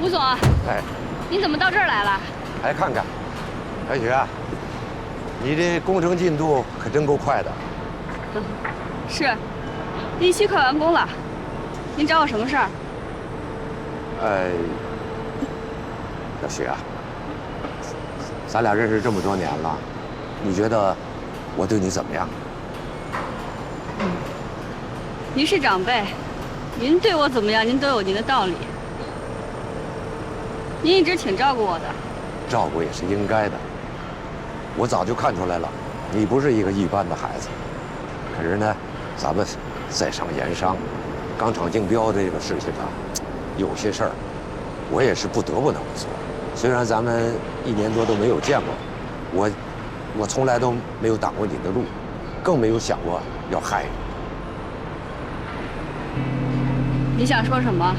吴总，哎，您怎么到这儿来了？来看看，小雪，你这工程进度可真够快的。是，一期快完工了。您找我什么事儿？哎，小雪啊，咱俩认识这么多年了，你觉得我对你怎么样？您是长辈，您对我怎么样，您都有您的道理。您一直挺照顾我的，照顾也是应该的。我早就看出来了，你不是一个一般的孩子。可是呢，咱们在商言商，钢厂竞标这个事情啊，有些事儿我也是不得不那么做。虽然咱们一年多都没有见过，我我从来都没有挡过你的路，更没有想过要害你。你想说什么？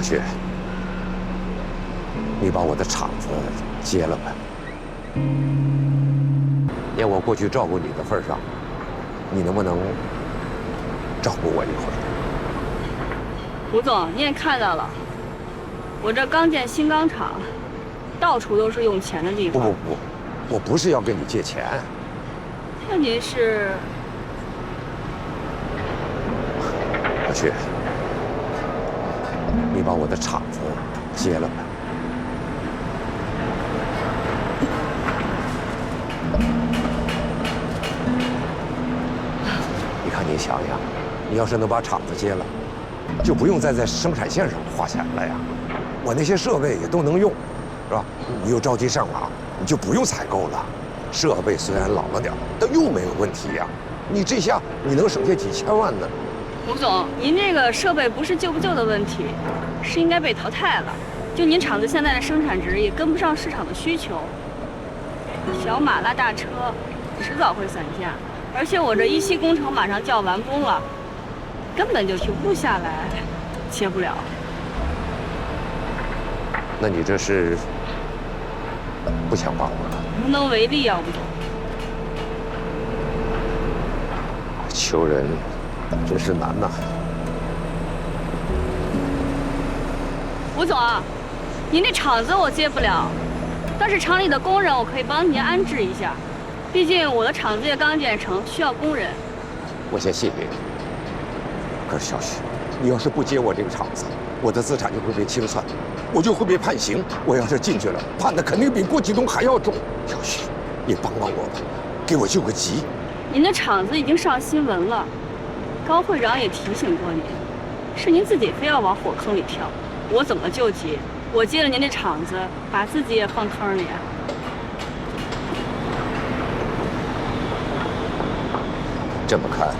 小雪，你把我的厂子接了吧。念我过去照顾你的份上，你能不能照顾我一回？吴总，你也看到了，我这刚建新钢厂，到处都是用钱的地方。不不不，我不是要跟你借钱，那您是？小雪，你把我的厂子接了吧。你看，你想想，你要是能把厂子接了，就不用再在生产线上花钱了呀。我那些设备也都能用，是吧？你又着急上网，你就不用采购了。设备虽然老了点但又没有问题呀。你这下你能省下几千万呢。吴总，您这个设备不是旧不旧的问题，是应该被淘汰了。就您厂子现在的生产值也跟不上市场的需求，小马拉大车，迟早会散架。而且我这一期工程马上就要完工了，根本就停不下来，切不了。那你这是不想帮我了？无能为力啊，吴总。求人真是难呐。吴总，您这厂子我接不了，但是厂里的工人我可以帮您安置一下。毕竟我的厂子也刚建成，需要工人。我先谢谢你。可是小许，你要是不接我这个厂子，我的资产就会被清算，我就会被判刑。我要是进去了，判的肯定比郭启东还要重。小许，你帮帮我吧，给我救个急。您的厂子已经上新闻了，高会长也提醒过您，是您自己非要往火坑里跳，我怎么救急？我借了您这厂子，把自己也放坑里。这么看，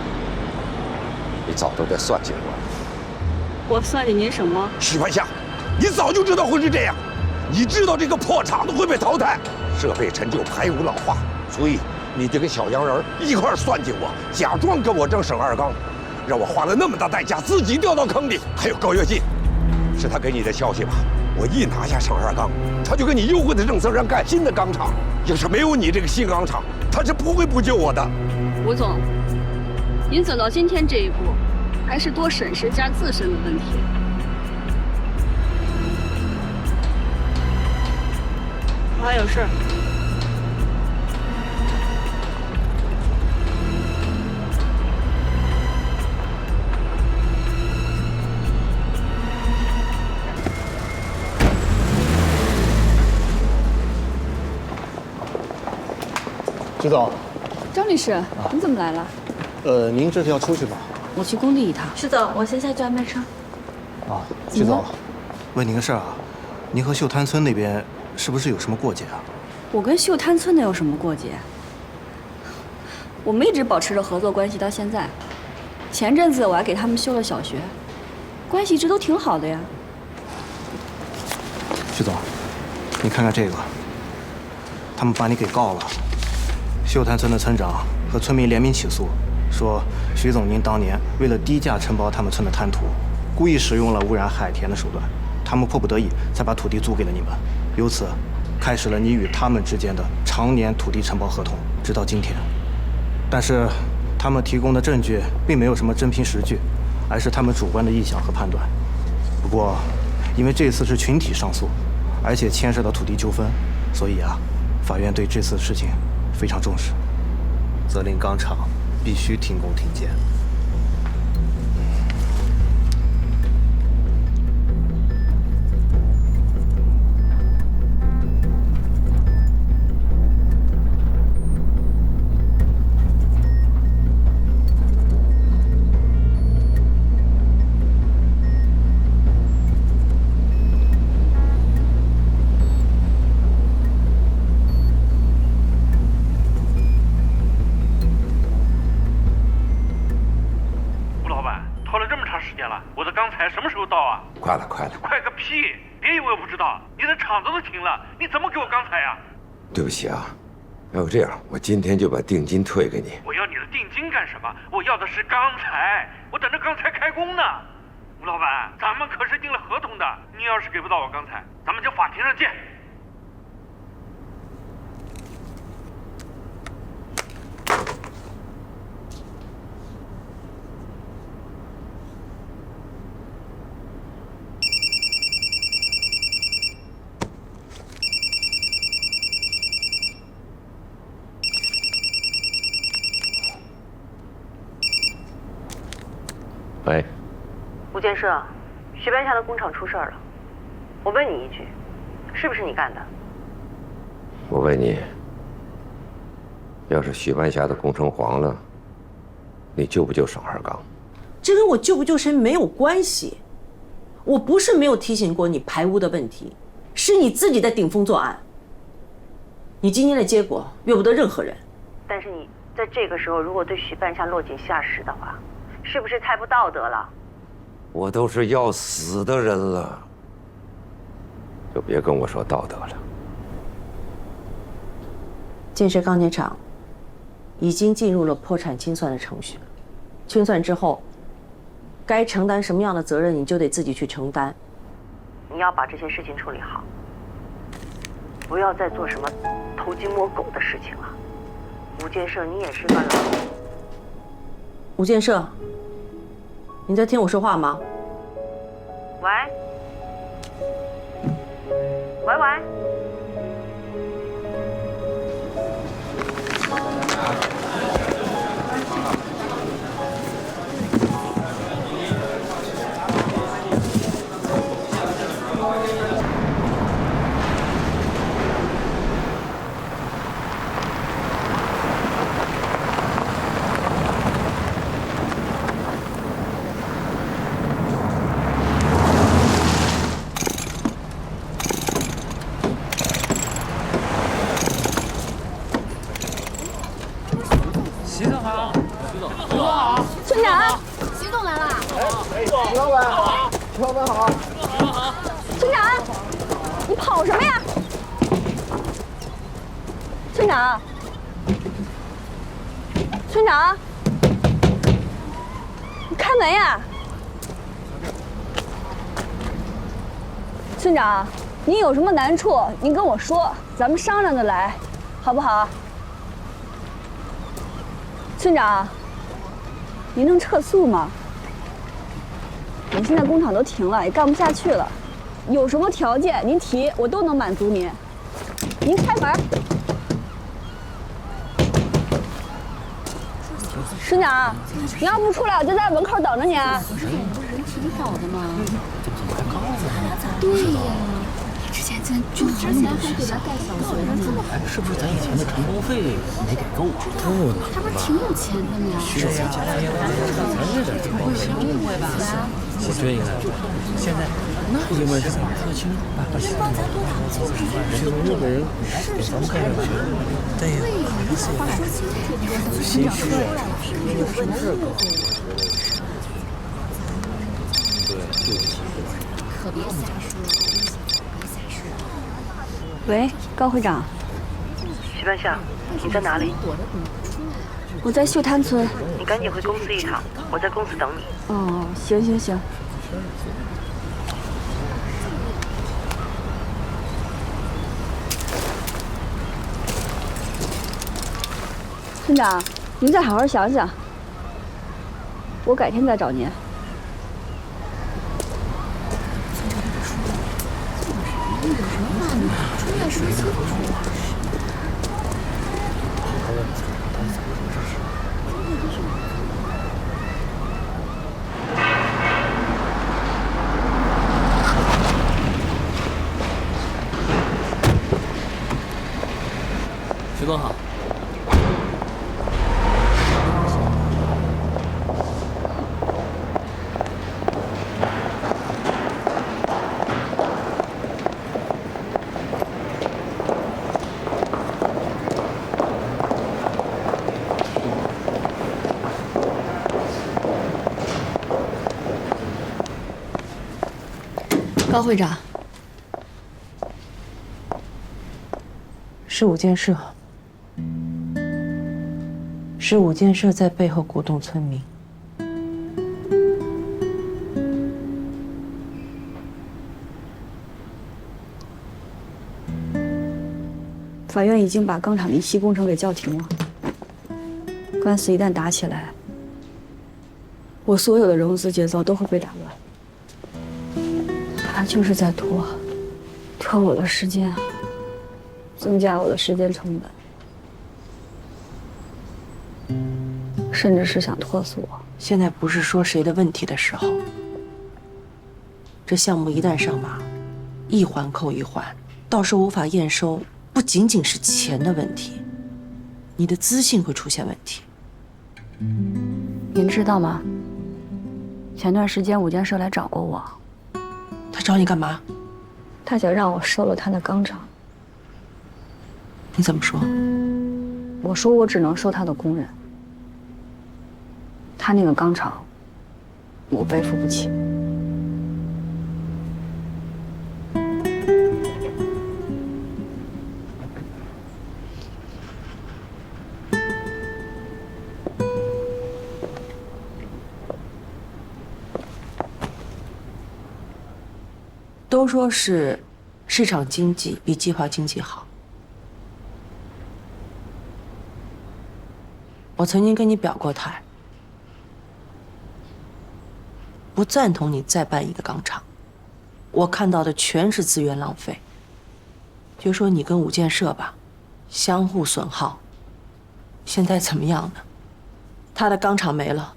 你早都在算计我。我算计您什么？许半夏，你早就知道会是这样，你知道这个破厂子会被淘汰，设备陈旧，排污老化，所以你这个小洋人一块算计我，假装跟我争省二钢，让我花了那么大代价自己掉到坑里。还有高跃进，是他给你的消息吧？我一拿下省二钢，他就给你优惠的政策让干新的钢厂。要是没有你这个新钢厂，他是不会不救我的。吴总。您走到今天这一步，还是多审视下自身的问题。我还有事。徐总，张律师，你怎么来了？呃，您这是要出去吧？我去工地一趟。徐总，我先下去安排车。啊，徐总，问您个事儿啊，您和秀滩村那边是不是有什么过节啊？我跟秀滩村能有什么过节？我们一直保持着合作关系到现在。前阵子我还给他们修了小学，关系一直都挺好的呀。徐总，你看看这个，他们把你给告了。秀滩村的村长和村民联名起诉。说徐总，您当年为了低价承包他们村的滩涂，故意使用了污染海田的手段，他们迫不得已才把土地租给了你们，由此开始了你与他们之间的常年土地承包合同，直到今天。但是他们提供的证据并没有什么真凭实据，而是他们主观的臆想和判断。不过，因为这次是群体上诉，而且牵涉到土地纠纷，所以啊，法院对这次事情非常重视，责令钢厂必须停工停建。你的厂子都停了，你怎么给我钢材呀？对不起啊。要不这样，我今天就把定金退给你。我要你的定金干什么？我要的是钢材，我等着钢材开工呢。吴老板，咱们可是订了合同的，你要是给不到我钢材，咱们就法庭上见。喂，吴建设，徐半夏的工厂出事儿了。我问你一句，是不是你干的？我问你，要是徐半霞的工程黄了，你救不救沈二刚？这跟我救不救谁没有关系。我不是没有提醒过你排污的问题，是你自己在顶风作案。你今天的结果怨不得任何人，但是你在这个时候如果对徐半夏落井下石的话，是不是太不道德了？我都是要死的人了，就别跟我说道德了。建设钢铁厂已经进入了破产清算的程序，清算之后，该承担什么样的责任，你就得自己去承担。你要把这些事情处理好，不要再做什么偷鸡摸狗的事情了。吴建设，你也是个老。吴建设，你在听我说话吗？喂，喂喂。村长，你开门呀！村长，您有什么难处，您跟我说，咱们商量着来，好不好？村长，您能撤诉吗？我们现在工厂都停了，也干不下去了。有什么条件您提，我都能满足您。您开门。村长，你要不出来，我就在门口等着你。我说你不是人挺好的吗？怎么还高了？对呀，之前咱就之前还给他盖小房子，是不是咱以前的承包费没给够啊？不能？他不是挺有钱的吗？是啊，咱咱这点就包了。误会误会吧？来，去追一个，现在。因为是特清，对方咱多少就是人日本人给咱们盖小学，对呀，话说清楚，心虚啊，有什么事可别瞎说，别瞎说。喂，高会长，徐半夏，你在哪里？我在秀滩村。你赶紧回公司一趟，我在公司等你。哦，行行行。村长，您再好好想想，我改天再找您。徐总好。高会长，是五建设，是五建设在背后鼓动村民。法院已经把钢厂离析工程给叫停了。官司一旦打起来，我所有的融资节奏都会被打乱。他就是在拖，拖我的时间，增加我的时间成本，甚至是想拖死我。现在不是说谁的问题的时候。这项目一旦上马，一环扣一环，到时候无法验收，不仅仅是钱的问题，你的资信会出现问题。您知道吗？前段时间五建设来找过我，他找你干嘛？他想让我收了他的钢厂。你怎么说？我说我只能收他的工人，他那个钢厂，我背负不起。都说是市场经济比计划经济好。我曾经跟你表过态，不赞同你再办一个钢厂。我看到的全是资源浪费。就说你跟五建设吧，相互损耗。现在怎么样呢？他的钢厂没了，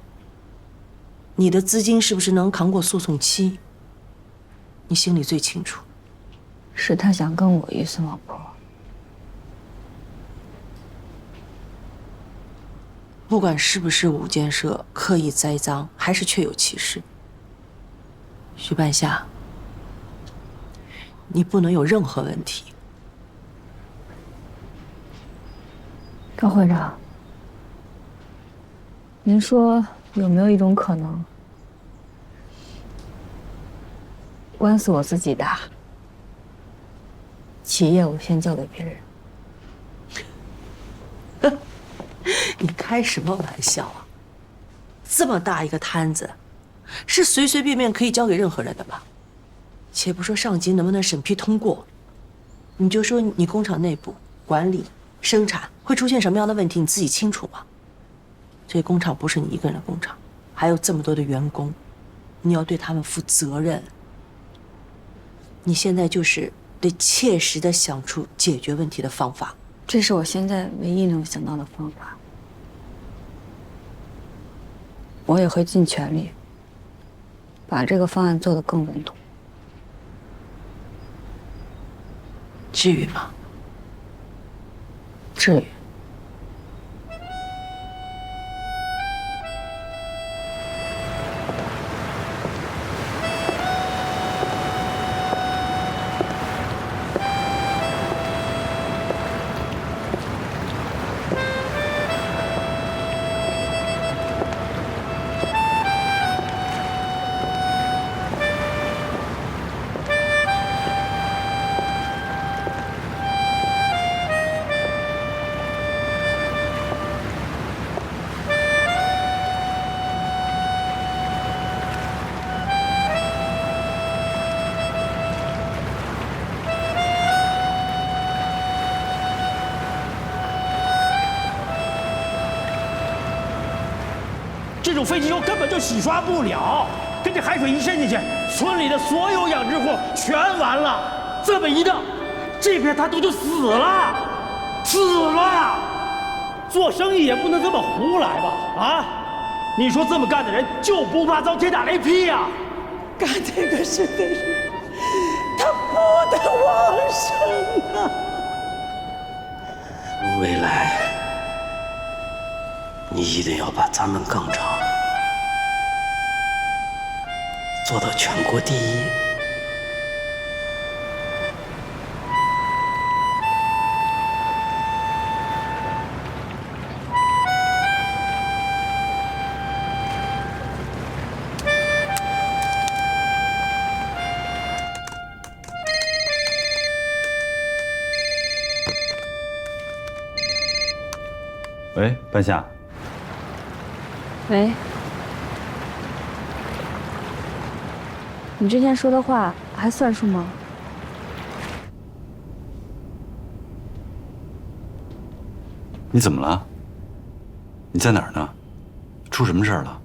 你的资金是不是能扛过诉讼期？你心里最清楚。是他想跟我一死，老婆。不管是不是五建设刻意栽赃，还是确有其事，徐半夏，你不能有任何问题。高会长，您说有没有一种可能，官司我自己打，企业我先交给别人？你开什么玩笑啊？这么大一个摊子，是随随便便可以交给任何人的吗？且不说上级能不能审批通过，你就说你工厂内部管理、生产会出现什么样的问题，你自己清楚吗？这工厂不是你一个人的工厂，还有这么多的员工，你要对他们负责任。你现在就是得切实的想出解决问题的方法。这是我现在唯一能想到的方法。我也会尽全力把这个方案做得更稳妥。至于吗？至于。这种废弃油根本就洗刷不了，跟这海水一渗进去，村里的所有养殖户全完了。这么一弄，这片他都就死了，死了。做生意也不能这么胡来吧？啊，你说这么干的人就不怕遭天打雷劈呀？干这个事的人，他不得往生啊！未来，你一定要把咱们钢厂做到全国第一。喂，半夏，喂，你之前说的话还算数吗？你怎么了？你在哪儿呢？出什么事儿了？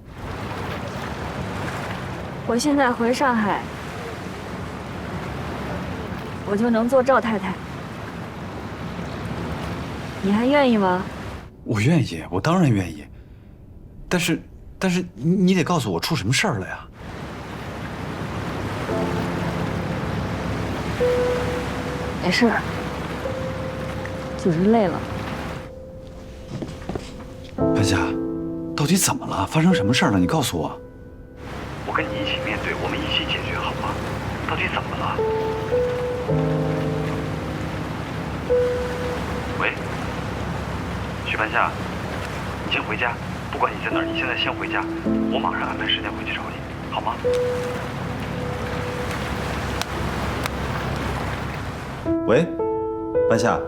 我现在回上海，我就能做赵太太，你还愿意吗？我愿意，我当然愿意。但是，但是你你得告诉我出什么事儿了呀？没事，就是累了。半夏，到底怎么了？发生什么事儿了？你告诉我。我跟你一起面对，我们一起解决，好吗？到底怎么了？喂，徐半夏，你先回家，不管你在哪儿，你现在先回家，我马上安排时间回去找你，好吗？喂，半夏。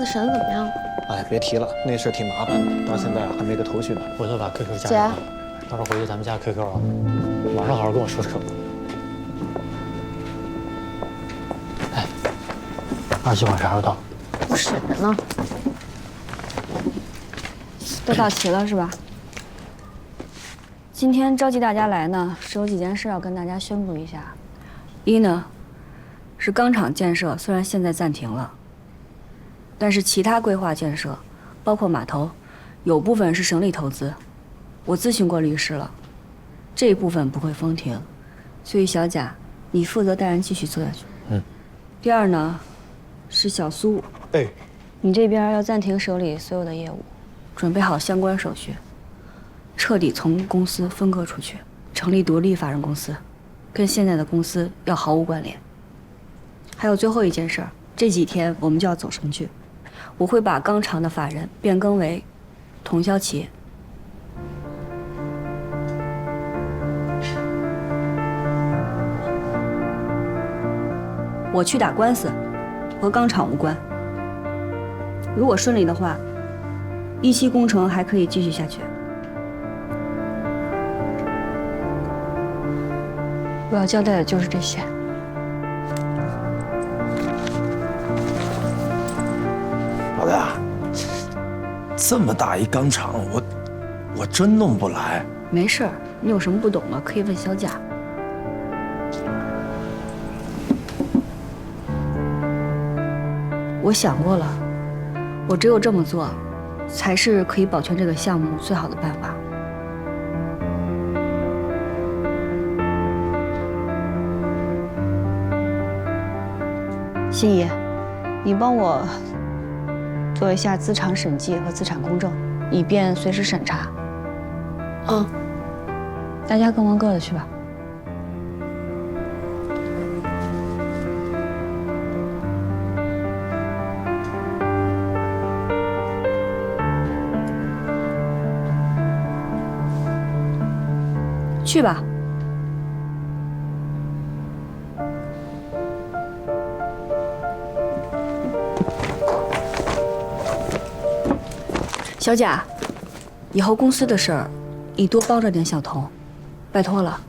子审的怎么样了？哎，别提了，那事儿挺麻烦的，到现在还没个头绪呢。回头把 QQ 加姐上，到时候回去咱们加 QQ 啊，晚上好好跟我说说。哎，二喜欢啥时候到？我审着呢。都到齐了是吧？今天召集大家来呢，是有几件事要跟大家宣布一下。一呢，是钢厂建设虽然现在暂停了，但是其他规划建设，包括码头，有部分是省里投资，我咨询过律师了，这一部分不会封停，所以小贾，你负责带人继续做下去。嗯。第二呢，是小苏，哎，你这边要暂停手里所有的业务，准备好相关手续，彻底从公司分割出去，成立独立法人公司，跟现在的公司要毫无关联。还有最后一件事儿，这几天我们就要走程序，我会把钢厂的法人变更为统销企业。我去打官司，和钢厂无关。如果顺利的话，一期工程还可以继续下去。我要交代的就是这些。这么大一钢厂，我我真弄不来。没事儿，你有什么不懂的可以问小贾。我想过了，我只有这么做，才是可以保全这个项目最好的办法。心怡，你帮我做一下资产审计和资产公证，以便随时审查。嗯，大家各忙各的去吧。去吧。小贾，以后公司的事儿，你多帮着点小童，拜托了。